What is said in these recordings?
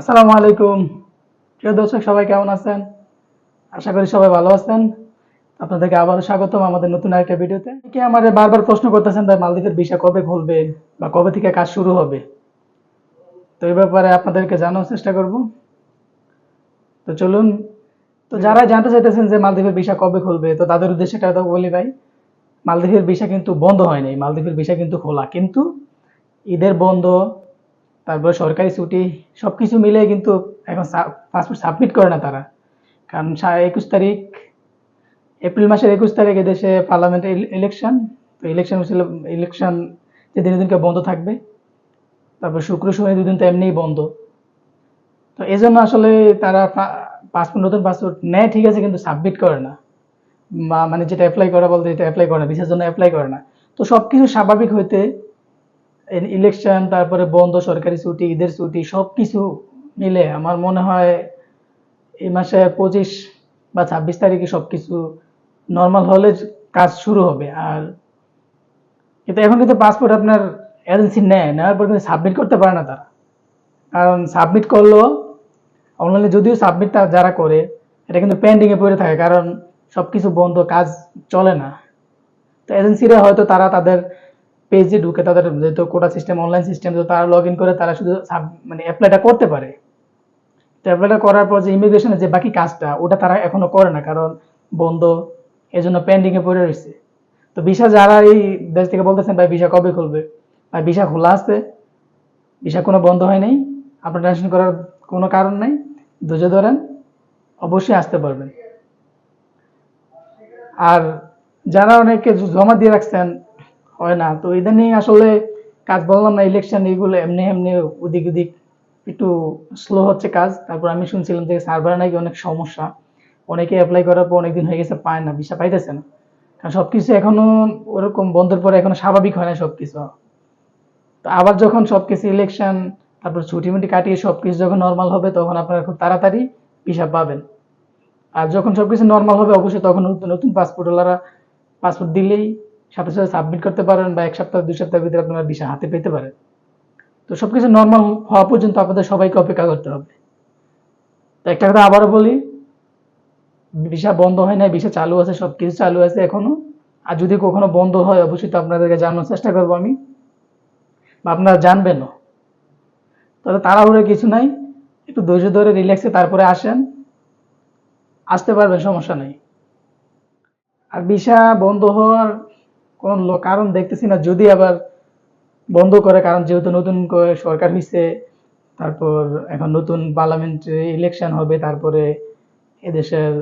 আসসালামু আলাইকুম। প্রিয় দর্শক, সবাই কেমন আছেন? আশা করি সবাই ভালো আছেন। আপনাদেরকে আবারও স্বাগতম আমাদের নতুন একটা ভিডিওতে। কে আমাদের বারবার প্রশ্ন করতেছেন, ভাই, মালদ্বীপের ভিসা কবে খুলবে বা কবে থেকে কাজ শুরু হবে? তো এই ব্যাপারে আপনাদেরকে জানার চেষ্টা করব। তো চলুন, তো যারা জানতে চাইতেছেন যে মালদ্বীপের ভিসা কবে খুলবে, তো তাদের উদ্দেশ্যে একটা কথা বলি, ভাই। মালদ্বীপের ভিসা কিন্তু বন্ধ হয় নাই মালদ্বীপের ভিসা কিন্তু খোলা। কিন্তু ঈদের বন্ধ তারপরে সরকারি ছুটি সব কিছু মিলে কিন্তু এখন পাসপোর্ট সাবমিট করে না তারা। কারণ একুশ তারিখ, এপ্রিল মাসের একুশ তারিখ দেশে পার্লামেন্টের ইলেকশন তো ইলেকশন ছিল ইলেকশন যে দিনে দিনকে বন্ধ থাকবে। তারপর শুক্র, শনি দুদিন তো এমনিই বন্ধ। তো এই জন্য আসলে তারা পাসপোর্ট নতুন পাসপোর্ট নেয়, ঠিক আছে, কিন্তু সাবমিট করে না। মানে যেটা অ্যাপ্লাই করা বলতে এটা অ্যাপ্লাই করে না ভিসার জন্য অ্যাপ্লাই করে না। তো সব কিছু স্বাভাবিক হইতে ইলেকশন তারপরে বন্ধ, সরকারি ছুটি, ঈদের ছুটি সব কিছু মিলে আমার মনে হয় এই মাসে পঁচিশ বা ছাব্বিশ তারিখে সব কিছু নর্মাল হলে কাজ শুরু হবে। আর কিন্তু এখন কিন্তু পাসপোর্ট আপনার এজেন্সি নেয় নেওয়ার পর কিন্তু সাবমিট করতে পারে না তারা। কারণ সাবমিট করলেও অনলাইনে যদিও সাবমিটটা যারা করে, এটা কিন্তু পেন্ডিংয়ে পড়ে থাকে, কারণ সব কিছু বন্ধ, কাজ চলে না। তো এজেন্সিরা হয়তো তারা তাদের পেজে ঢুকে তাদের যেহেতু কোটা সিস্টেম অনলাইন সিস্টেম তো তারা লগ ইন করে তারা শুধু মানে অ্যাপ্লাইটা করতে পারে। তো অ্যাপ্লাইটা করার পর যে ইমিগ্রেশনের যে বাকি কাজটা, ওটা তারা এখনও করে না, কারণ বন্ধ, এজন্য পেন্ডিংয়ে পড়ে রয়েছে। তো ভিসা যারা এই দেশ থেকে বলতেছেন, ভাই ভিসা কবে খুলবে? ভাই ভিসা খোলা আছে। ভিসা কোনো বন্ধ হয় নাই। আপনার টেনশন করার কোনো কারণ নাই। ধৈর্য ধরেন, অবশ্যই আসতে পারবেন। আর যারা অনেকে জমা দিয়ে রাখছেন হয় না। তো ইদানিং আসলে কাজ বললাম না ইলেকশন এগুলো এমনি এমনি ওদিক ওদিক একটু স্লো হচ্ছে কাজ। তারপর আমি শুনছিলাম যে সার্ভার নাকি অনেক সমস্যা। অনেকে অ্যাপ্লাই করার পর অনেকদিন হয়ে গেছে, পায় না ভিসা পাইতেছে না। কারণ সবকিছু এখনও ওরকম বন্ধের পরে এখনও স্বাভাবিক হয় না সবকিছু। তো আবার যখন সবকিছু ইলেকশন তারপর ছুটি মুটি কাটিয়ে সবকিছু যখন নর্মাল হবে, তখন আপনারা খুব তাড়াতাড়ি ভিসা পাবেন। আর যখন সবকিছু নর্মাল হবে, অবশ্যই তখন নতুন নতুন পাসপোর্ট ওলারা পাসপোর্ট দিলেই সাথে সাথে সাবমিট করতে পারেন বা এক সপ্তাহ, দুই সপ্তাহের ভিতরে আপনারা ভিসা হাতে পেতে পারেন। তো সবকিছু নর্মাল হওয়া পর্যন্ত আপনাদের সবাইকে অপেক্ষা করতে হবে। তো একটা কথা আবারও বলি ভিসা বন্ধ হয় না ভিসা চালু আছে সব কিছু চালু আছে এখনও। আর যদি কখনো বন্ধ হয়, অবশ্যই তো আপনাদেরকে জানানোর চেষ্টা করব আমি। বা আপনারা জানবেনও। তবে তাড়াহুড়ো কিছু নাই, একটু ধৈর্য ধরে রিল্যাক্সে তারপরে আসেন। আসতে পারবেন, সমস্যা নেই। আর ভিসা বন্ধ হওয়ার কোন কারণ দেখতেছি না, যদি আবার বন্ধ করে, কারণ যেহেতু নতুন করে সরকার হয়েছে তারপর এখন নতুন পার্লামেন্ট ইলেকশন হবে, তারপরে এদেশের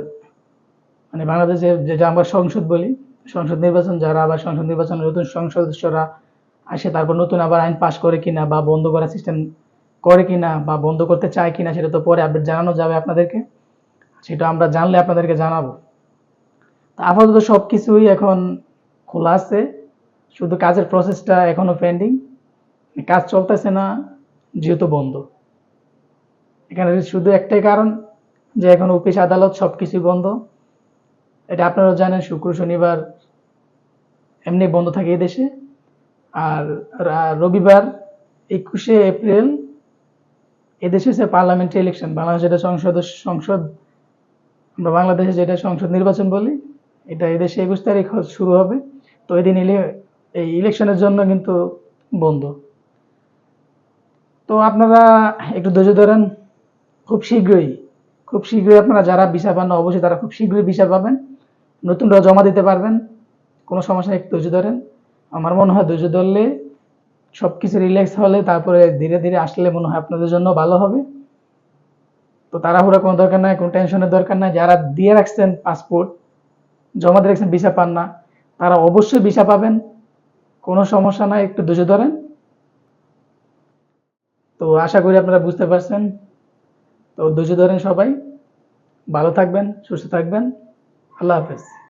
মানে বাংলাদেশের যেটা আমরা সংসদ বলি, সংসদ নির্বাচন, যারা আবার সংসদ নির্বাচনে নতুন সদস্যরা আসে, তারপর নতুন আবার আইন পাশ করে কিনা বা বন্ধ করার সিস্টেম করে কিনা বা বন্ধ করতে চায় কিনা, সেটা তো পরে আপডেট জানানো যাবে আপনাদেরকে। সেটা আমরা জানলে আপনাদেরকে জানাব। তো আপাতত সব কিছুই এখন খোলা আছে। শুধু কাজের প্রসেসটা এখনও পেন্ডিং কাজ চলতেছে না, যেহেতু বন্ধ। এখানে শুধু একটাই কারণ, যে এখন অফিস, আদালত সব কিছুই বন্ধ। এটা আপনারা জানেন, শুক্র, শনিবার এমনি বন্ধ থাকে এই দেশে। আর রবিবার একুশে এপ্রিল এদেশে হচ্ছে পার্লামেন্টারি ইলেকশন বাংলাদেশ যেটা সংসদ সংসদ, আমরা বাংলাদেশে যেটা সংসদ নির্বাচন বলি, এটা এদেশে একুশ তারিখ শুরু হবে। তো এদিন এই ইলেকশনের জন্য কিন্তু বন্ধ। তো আপনারা একটু ধৈর্য ধরেন, খুব শীঘ্রই খুব শীঘ্রই আপনারা যারা ভিসা পান না, অবশ্যই তারা খুব শীঘ্রই ভিসা পাবেন। নতুনরা জমা দিতে পারবেন, কোনো সমস্যা একটু ধৈর্য ধরেন। আমার মনে হয় ধৈর্য ধরলে সব কিছু রিল্যাক্স হলে তারপরে ধীরে ধীরে আসলে মনে হয় আপনাদের জন্য ভালো হবে। তো তাড়াহুড়া কোনো দরকার নাই, কোনো টেনশনের দরকার নাই। যারা দিয়ে রাখছেন পাসপোর্ট জমা দিয়ে রাখছেন, ভিসা পান না তারা অবশ্যই ভিসা পাবেন। কোনো সমস্যা নাই, একটু ধৈর্য ধরেন। তো আশা করি আপনারা বুঝতে পারছেন। তো ধৈর্য ধরেন সবাই। ভালো থাকবেন, সুস্থ থাকবেন। আল্লাহ হাফেজ।